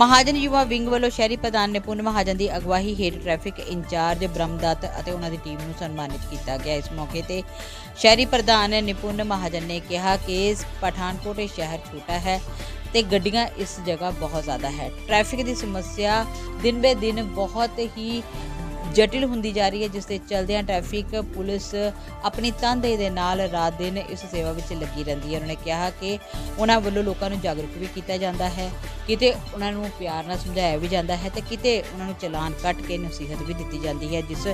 ਮਹਾਜਨ ਯੁਵਾ wing ਵੱਲੋਂ ਸ਼ਹਿਰੀ ਪ੍ਰਧਾਨ ਨਿਪੁੰਨ ਮਹਾਜਨ ਦੀ ਅਗਵਾਈ ਹੇਠ ਟ੍ਰੈਫਿਕ ਇੰਚਾਰਜ ਬ੍ਰਹਮਦੱਤ ਅਤੇ ਉਹਨਾਂ ਦੀ ਟੀਮ ਨੂੰ ਸਨਮਾਨਿਤ ਕੀਤਾ ਗਿਆ। ਇਸ ਮੌਕੇ ਤੇ ਸ਼ਹਿਰੀ ਪ੍ਰਧਾਨ ਨਿਪੁੰਨ ਮਹਾਜਨ ਨੇ ਕਿਹਾ ਕਿ ਪਠਾਨਕੋਟ ਇਹ ਸ਼ਹਿਰ ਛੋਟਾ ਹੈ ਤੇ ਗੱਡੀਆਂ ਇਸ ਜਗ੍ਹਾ ਬਹੁਤ ਜ਼ਿਆਦਾ ਹੈ। ਟ੍ਰੈਫਿਕ ਦੀ ਸਮੱਸਿਆ ਦਿਨ ਬੇ ਦਿਨ ਬਹੁਤ ਹੀ ਜਟਿਲ ਹੁੰਦੀ ਜਾ ਰਹੀ ਹੈ, ਜਿਸ ਦੇ ਚਲਦਿਆਂ ਟ੍ਰੈਫਿਕ ਪੁਲਿਸ ਆਪਣੀ ਤਨਦੇਹੀ ਦੇ ਨਾਲ ਰਾਤ ਦਿਨ ਇਸ ਸੇਵਾ ਵਿੱਚ ਲੱਗੀ ਰਹਿੰਦੀ ਹੈ। ਉਹਨਾਂ ਨੇ ਕਿਹਾ ਕਿ ਉਹਨਾਂ ਵੱਲੋਂ ਲੋਕਾਂ ਨੂੰ ਜਾਗਰੂਕ ਵੀ ਕੀਤਾ ਜਾਂਦਾ ਹੈ। ਕਿਤੇ ਉਹਨਾਂ ਨੂੰ ਪਿਆਰ ਨਾਲ ਸਮਝਾਇਆ ਵੀ ਜਾਂਦਾ ਹੈ ਤੇ ਕਿਤੇ ਉਹਨਾਂ ਨੂੰ ਚਲਾਨ ਕੱਟ ਕੇ ਨਸੀਹਤ ਵੀ ਦਿੱਤੀ ਜਾਂਦੀ ਹੈ, ਜਿਸ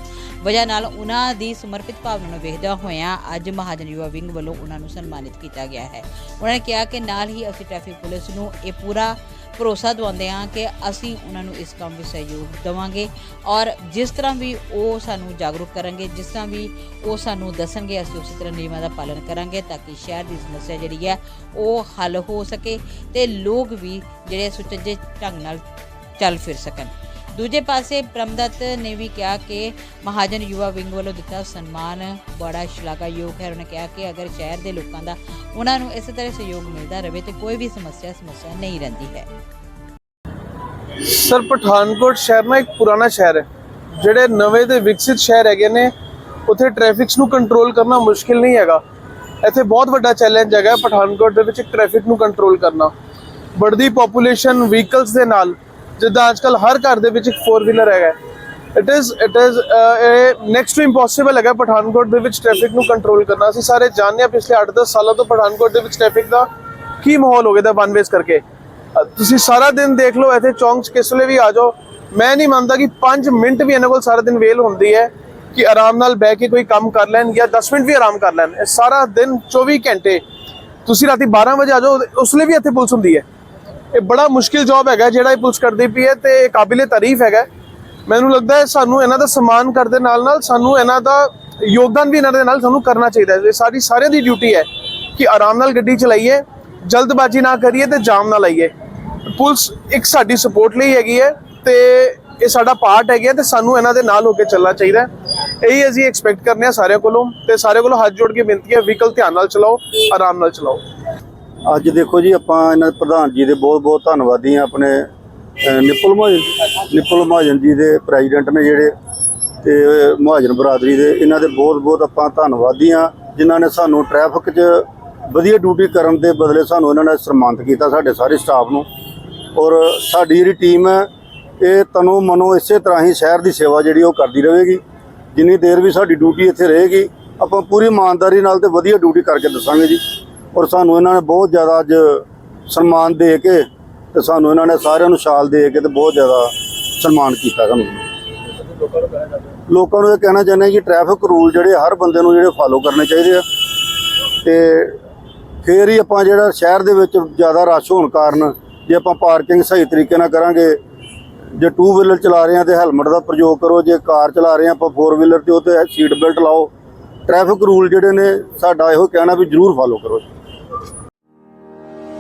ਵਜ੍ਹਾ ਨਾਲ ਉਹਨਾਂ ਦੀ ਸਮਰਪਿਤ ਭਾਵਨਾ ਨੂੰ ਵੇਖਦਿਆਂ ਹੋਇਆਂ ਅੱਜ ਮਹਾਜਨ ਯੁਵਾ ਵਿੰਗ ਵੱਲੋਂ ਉਹਨਾਂ ਨੂੰ ਸਨਮਾਨਿਤ ਕੀਤਾ ਗਿਆ ਹੈ। ਉਹਨਾਂ ਨੇ ਕਿਹਾ ਕਿ ਨਾਲ ਹੀ ਅਸੀਂ ਟ੍ਰੈਫਿਕ ਪੁਲਿਸ ਨੂੰ ਇਹ ਪੂਰਾ ਭਰੋਸਾ ਦਿਵਾਉਂਦੇ ਹਾਂ ਕਿ ਅਸੀਂ ਉਹਨਾਂ ਨੂੰ ਇਸ ਕੰਮ ਵਿੱਚ ਸਹਿਯੋਗ ਦੇਵਾਂਗੇ ਔਰ ਜਿਸ ਤਰ੍ਹਾਂ ਵੀ ਉਹ ਸਾਨੂੰ ਜਾਗਰੂਕ ਕਰਨਗੇ, ਜਿਸ ਤਰ੍ਹਾਂ ਵੀ ਉਹ ਸਾਨੂੰ ਦੱਸਣਗੇ, ਅਸੀਂ ਉਸੇ ਤਰ੍ਹਾਂ ਨਿਯਮਾਂ ਦਾ ਪਾਲਣ ਕਰਾਂਗੇ ਤਾਂ ਕਿ ਸ਼ਹਿਰ ਦੀ ਸਮੱਸਿਆ ਜਿਹੜੀ ਹੈ ਉਹ ਹੱਲ ਹੋ ਸਕੇ ਤੇ ਲੋਕ ਵੀ ਜਿਹੜੇ ਸੁਚੱਜੇ ਢੰਗ ਨਾਲ ਚੱਲ ਫਿਰ ਸਕਣ। ਦੂਜੇ ਪਾਸੇ ਪ੍ਰਮਦਤ ਨੇ ਵੀ ਕਿਹਾ ਕਿ ਮਹਾਜਨ ਯੁਵਾ ਵਿੰਗ ਵੱਲੋਂ ਦਿੱਤਾ ਸਨਮਾਨ ਬੜਾ ਸ਼ਲਾਘਾਯੋਗ ਹੈ। ਉਹਨੇ ਕਿਹਾ ਕਿ ਅਗਰ ਸ਼ਹਿਰ ਦੇ ਲੋਕਾਂ ਦਾ ਉਹਨਾਂ ਨੂੰ ਇਸੇ ਤਰ੍ਹਾਂ ਸਹਿਯੋਗ ਮਿਲਦਾ ਰਹੇ ਤੇ ਕੋਈ ਵੀ ਸਮੱਸਿਆ ਸਮੱਸਿਆ ਨਹੀਂ ਰਹਿੰਦੀ ਹੈ ਸਰ ਪਠਾਨਕੋਟ ਸ਼ਹਿਰ ਨਾ ਇੱਕ ਪੁਰਾਣਾ ਸ਼ਹਿਰ ਹੈ ਜਿਹੜੇ ਨਵੇਂ ਤੇ ਵਿਕਸਿਤ ਸ਼ਹਿਰ ਹੈਗੇ ਨੇ ਉੱਥੇ ਟ੍ਰੈਫਿਕਸ ਨੂੰ ਕੰਟਰੋਲ ਕਰਨਾ ਮੁਸ਼ਕਿਲ ਨਹੀਂ ਹੈਗਾ ਇੱਥੇ ਬਹੁਤ ਵੱਡਾ ਚੈਲੰਜ ਹੈਗਾ ਪਠਾਨਕੋਟ ਦੇ ਵਿੱਚ ਟ੍ਰੈਫਿਕ ਨੂੰ ਕੰਟਰੋਲ ਕਰਨਾ ਵੱਧਦੀ ਪੋਪੂਲੇਸ਼ਨ ਵਹੀਕਲਸ ਦੇ ਨਾਲ ਜਿੱਦਾਂ ਅੱਜਕੱਲ ਹਰ ਘਰ ਦੇ ਵਿੱਚ ਇੱਕ 4 ਵੀਲਰ ਹੈਗਾ it is it is next to impossible ਹੈਗਾ ਪਠਾਨਕੋਟ ਦੇ ਵਿੱਚ ਟ੍ਰੈਫਿਕ ਨੂੰ ਕੰਟਰੋਲ ਕਰਨਾ। ਅਸੀਂ ਸਾਰੇ ਜਾਣਦੇ ਹਾਂ ਪਿਛਲੇ 8-10 ਸਾਲਾਂ ਤੋਂ ਪਠਾਨਕੋਟ ਦੇ ਵਿੱਚ ਟ੍ਰੈਫਿਕ ਦਾ ਕੀ ਮਾਹੌਲ ਹੋ ਗਿਆ ਦਾ ਵਨ ਵੇਸ ਕਰਕੇ। ਤੁਸੀਂ ਸਾਰਾ ਦਿਨ ਦੇਖ ਲਓ, ਇੱਥੇ ਚੌਂਕ 'ਚ ਕਿਸ ਵੇਲੇ ਵੀ ਆ ਜਾਓ। ਮੈਂ ਨਹੀਂ ਮੰਨਦਾ ਕਿ 5 ਮਿੰਟ ਵੀ ਇਹਨਾਂ ਕੋਲ ਸਾਰਾ ਦਿਨ ਵੇਲ ਹੁੰਦੀ ਹੈ ਕਿ ਆਰਾਮ ਨਾਲ ਬਹਿ ਕੇ ਕੋਈ ਕੰਮ ਕਰ ਲੈਣ ਜਾਂ 10 ਮਿੰਟ ਵੀ ਆਰਾਮ ਕਰ ਲੈਣ। ਇਹ ਸਾਰਾ ਦਿਨ 24 ਘੰਟੇ ਤੁਸੀਂ ਰਾਤੀ 12 ਵਜੇ ਆ ਜਾਓ, ਉਸ ਲਈ ਵੀ ਇੱਥੇ ਪੁਲਿਸ ਹੁੰਦੀ ਹੈ। ਇਹ ਬੜਾ ਮੁਸ਼ਕਿਲ ਜੌਬ ਹੈਗਾ ਜਿਹੜਾ ਇਹ ਪੁਲਿਸ ਕਰਦੀ ਪਈ ਹੈ ਤੇ ਇਹ ਕਾਬਿਲੇ ਤਾਰੀਫ ਹੈਗਾ। ਮੈਨੂੰ ਲੱਗਦਾ ਹੈ ਸਾਨੂੰ ਇਹਨਾਂ ਦਾ ਸਨਮਾਨ ਕਰਦੇ ਨਾਲ ਨਾਲ ਸਾਨੂੰ ਇਹਨਾਂ ਦਾ ਯੋਗਦਾਨ ਵੀ ਇਹਨਾਂ ਦੇ ਨਾਲ ਸਾਨੂੰ ਕਰਨਾ ਚਾਹੀਦਾ ਹੈ। ਇਹ ਸਾਡੀ ਸਾਰਿਆਂ ਦੀ ਡਿਊਟੀ ਹੈ ਕਿ ਆਰਾਮ ਨਾਲ ਗੱਡੀ ਚਲਾਈਏ, ਜਲਦਬਾਜ਼ੀ ਨਾ ਕਰੀਏ ਤੇ ਜਾਮ ਨਾ ਲਾਈਏ। ਪੁਲਿਸ ਇੱਕ ਸਾਡੀ ਸਪੋਰਟ ਲਈ ਹੈਗੀ ਹੈ ਤੇ ਇਹ ਸਾਡਾ ਪਾਰਟ ਹੈਗਾ ਤੇ ਸਾਨੂੰ ਇਹਨਾਂ ਦੇ ਨਾਲ ਹੋ ਕੇ ਚੱਲਣਾ ਚਾਹੀਦਾ ਹੈ। ਇਹੀ ਅਸੀਂ ਐਕਸਪੈਕਟ ਕਰਨੇ ਆ ਸਾਰਿਆਂ ਕੋਲੋਂ ਤੇ ਸਾਰਿਆਂ ਕੋਲੋਂ ਹੱਥ ਜੋੜ ਕੇ ਬੇਨਤੀ ਹੈ ਵਹੀਕਲ ਧਿਆਨ ਨਾਲ ਚਲਾਓ, ਆਰਾਮ ਨਾਲ ਚਲਾਓ। ਅੱਜ ਦੇਖੋ ਜੀ, ਆਪਾਂ ਇਹਨਾਂ ਪ੍ਰਧਾਨ ਜੀ ਦੇ ਬਹੁਤ ਬਹੁਤ ਧੰਨਵਾਦੀ ਆ ਆਪਣੇ ਨਿਪੁਲ ਮਹਾਜਨ ਨਿਪੁਲ ਮਹਾਜਨ ਜੀ ਦੇ ਪ੍ਰੈਜ਼ੀਡੈਂਟ ਨੇ ਜਿਹੜੇ ਤੇ ਮਹਾਜਨ ਬਰਾਦਰੀ ਦੇ, ਇਹਨਾਂ ਦੇ ਬਹੁਤ ਬਹੁਤ ਆਪਾਂ ਧੰਨਵਾਦੀ ਆ ਜਿਨ੍ਹਾਂ ਨੇ ਸਾਨੂੰ ਟ੍ਰੈਫਿਕ 'ਚ ਵਧੀਆ ਡਿਊਟੀ ਕਰਨ ਦੇ ਬਦਲੇ ਸਾਨੂੰ ਇਹਨਾਂ ਨੇ ਸਨਮਾਨਿਤ ਕੀਤਾ ਸਾਡੇ ਸਾਰੇ ਸਟਾਫ ਨੂੰ। ਔਰ ਸਾਡੀ ਜਿਹੜੀ ਟੀਮ ਹੈ, ਇਹ ਤਨੋ ਮਨੋ ਇਸੇ ਤਰ੍ਹਾਂ ਹੀ ਸ਼ਹਿਰ ਦੀ ਸੇਵਾ ਜਿਹੜੀ ਉਹ ਕਰਦੀ ਰਹੇਗੀ। ਜਿੰਨੀ ਦੇਰ ਵੀ ਸਾਡੀ ਡਿਊਟੀ ਇੱਥੇ ਰਹੇਗੀ, ਆਪਾਂ ਪੂਰੀ ਇਮਾਨਦਾਰੀ ਨਾਲ ਤੇ ਵਧੀਆ ਡਿਊਟੀ ਕਰਕੇ ਦੱਸਾਂਗੇ ਜੀ। ਔਰ ਸਾਨੂੰ ਇਹਨਾਂ ਨੇ ਬਹੁਤ ਜ਼ਿਆਦਾ ਅੱਜ ਸਨਮਾਨ ਦੇ ਕੇ ਤੇ ਸਾਨੂੰ ਇਹਨਾਂ ਨੇ ਸਾਰਿਆਂ ਨੂੰ ਸ਼ਾਲ ਦੇ ਕੇ ਤੇ ਬਹੁਤ ਜ਼ਿਆਦਾ ਸਨਮਾਨ ਕੀਤਾ ਸਾਨੂੰ। ਲੋਕਾਂ ਨੂੰ ਇਹ ਕਹਿਣਾ ਚਾਹੁੰਦੇ ਹਾਂ ਕਿ ਟ੍ਰੈਫਿਕ ਰੂਲ ਜਿਹੜੇ ਹਰ ਬੰਦੇ ਨੂੰ ਜਿਹੜੇ ਫਾਲੋ ਕਰਨੇ ਚਾਹੀਦੇ ਆ। ਤੇ ਫੇਰ ਹੀ ਆਪਾਂ ਜਿਹੜਾ ਸ਼ਹਿਰ ਦੇ ਵਿੱਚ ਜ਼ਿਆਦਾ ਰਸ਼ ਹੋਣ ਕਾਰਨ ਜੇ ਆਪਾਂ ਪਾਰਕਿੰਗ ਸਹੀ ਤਰੀਕੇ ਨਾਲ ਕਰਾਂਗੇ, ਜੇ ਟੂ ਵੀਲਰ ਚਲਾ ਰਹੇ ਆ ਤੇ ਹੈਲਮਟ ਦਾ ਪ੍ਰਯੋਗ ਕਰੋ, ਜੇ ਕਾਰ ਚਲਾ ਰਹੇ ਆ ਆਪਾਂ ਫੋਰ ਵੀਲਰ ਤੇ ਉਹ ਤੇ ਸੀਟ ਬੈਲਟ ਲਾਓ। ਟ੍ਰੈਫਿਕ ਰੂਲ ਜਿਹੜੇ ਨੇ ਸਾਡਾ ਇਹੋ ਕਹਿਣਾ ਵੀ ਜ਼ਰੂਰ ਫਾਲੋ ਕਰੋ।